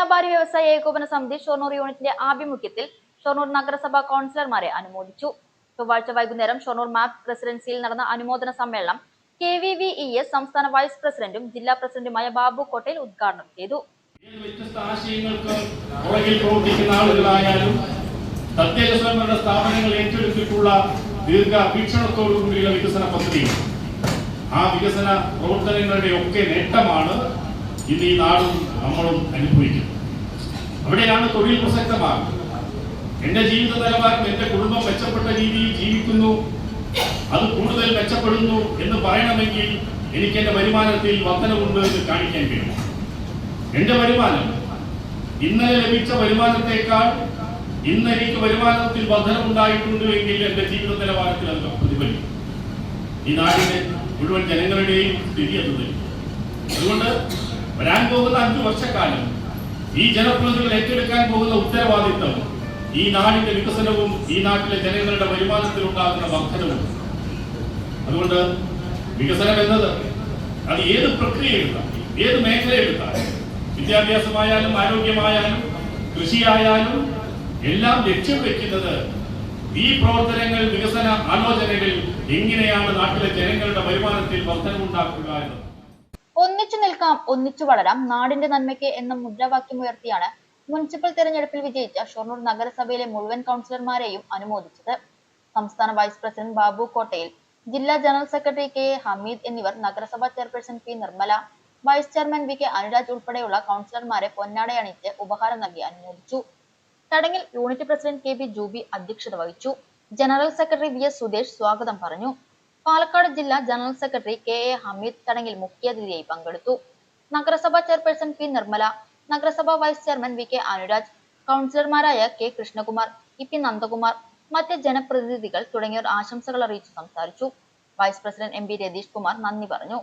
വ്യാപാരി വ്യവസായ ഏകോപന സമിതി ഷൊർണൂർ യൂണിറ്റിന്റെ ആഭിമുഖ്യത്തിൽ ഷൊർണൂർ നഗരസഭാ കൌൺസിലർമാരെ അനുമോദിച്ചു. ചൊവ്വാഴ്ച വൈകുന്നേരം ഷൊർണൂർ മാപ്പ് പ്രസിഡൻസിയിൽ നടന്ന അനുമോദന സമ്മേളനം K V V E S സംസ്ഥാന വൈസ് പ്രസിഡന്റും ജില്ലാ പ്രസിഡന്റുമായ ബാബു കോട്ടയിൽ ഉദ്ഘാടനം ചെയ്തു. ആളുകളായാലും ദീർഘ വീക്ഷണത്തോടുകൂടിയുള്ള വികസന പദ്ധതി ആ വികസന പ്രവർത്തനങ്ങളുടെ ഒക്കെ നേട്ടമാണ് ഇന്ന് ഈ നാടും നമ്മളും അനുഭവിക്കും അവിടെയാണ് തൊഴിൽ പ്രസക്തമാകുന്നത്. എന്റെ ജീവിത നിലവാരം എന്റെ കുടുംബം മെച്ചപ്പെട്ട രീതിയിൽ ജീവിക്കുന്നു. അത് കൂടുതൽ മെച്ചപ്പെടുന്നു എന്ന് പറയണമെങ്കിൽ എനിക്ക് എന്റെ വരുമാനത്തിൽ വർധനമുണ്ട് എന്ന് കാണിക്കാൻ കഴിയും. എന്റെ വരുമാനം ഇന്നലെ ലഭിച്ച വരുമാനത്തെക്കാൾ ഇന്ന് എനിക്ക് വരുമാനത്തിൽ വർധനമുണ്ടായിട്ടുണ്ട് എങ്കിൽ എന്റെ ജീവിത നിലവാരത്തിൽ അത് പ്രതിഫലിക്കും. ഈ നാടിന്റെ മുഴുവൻ ജനങ്ങളുടെയും സ്ഥിതി എന്നത് അതുകൊണ്ട് വരാൻ പോകുന്ന അഞ്ചു വർഷക്കാലം ഈ ജനപ്രതിനിധികൾ ഏറ്റെടുക്കാൻ പോകുന്ന ഉത്തരവാദിത്തം ഈ നാടിന്റെ വികസനവും ഈ നാട്ടിലെ ജനങ്ങളുടെ വരുമാനത്തിൽ ഉണ്ടാകുന്ന വർധനവും. അതുകൊണ്ട് വികസനം എന്നത് അത് ഏത് പ്രക്രിയ എടുത്താൽ ഏത് മേഖല എടുത്താൽ വിദ്യാഭ്യാസമായാലും ആരോഗ്യമായാലും കൃഷിയായാലും എല്ലാം ലക്ഷ്യം വെക്കുന്നത് ഈ പ്രവർത്തനങ്ങൾ വികസന ആലോചനകൾ എങ്ങനെയാണ് നാട്ടിലെ ജനങ്ങളുടെ വരുമാനത്തിൽ വർധനമുണ്ടാക്കുക എന്നത്. ഒന്നിച്ചു നിൽക്കാം ഒന്നിച്ചു വളരാം. നാടിന്റെ നന്മയ്ക്ക് എന്ന മുദ്രാവാക്യമുയർത്തിയാണ് മുനിസിപ്പൽ തെരഞ്ഞെടുപ്പിൽ വിജയിച്ച ഷൊർണൂർ നഗരസഭയിലെ മുഴുവൻ കൗൺസിലർമാരെയും അനുമോദിച്ചത്. സംസ്ഥാന വൈസ് പ്രസിഡന്റ് ബാബു കോട്ടയിൽ ജില്ലാ ജനറൽ സെക്രട്ടറി കെ ഹമീദ് എന്നിവർ നഗരസഭാ chairperson P Nirmala vice chairman V K Anuraj ഉൾപ്പെടെയുള്ള കൗൺസിലർമാരെ പൊന്നാടയണിച്ച് ഉപഹാരം നൽകി അനുമോദിച്ചു. ചടങ്ങിൽ unit president K B Juby അധ്യക്ഷത വഹിച്ചു. General secretary V S Sudhesh സ്വാഗതം പറഞ്ഞു. പാലക്കാട് ജില്ലാ general secretary K A Hameed ചടങ്ങിൽ മുഖ്യാതിഥിയായി പങ്കെടുത്തു. നഗരസഭാ ചെയർപേഴ്സൺ പി നിർമ്മല നഗരസഭാ vice chairman V K Anuraj കൗൺസിലർമാരായ K Krishnakumar E P Nandakumar മറ്റ് ജനപ്രതിനിധികൾ തുടങ്ങിയവർ ആശംസകൾ അറിയിച്ചു സംസാരിച്ചു. Vice president M P Ratheesh Kumar നന്ദി പറഞ്ഞു.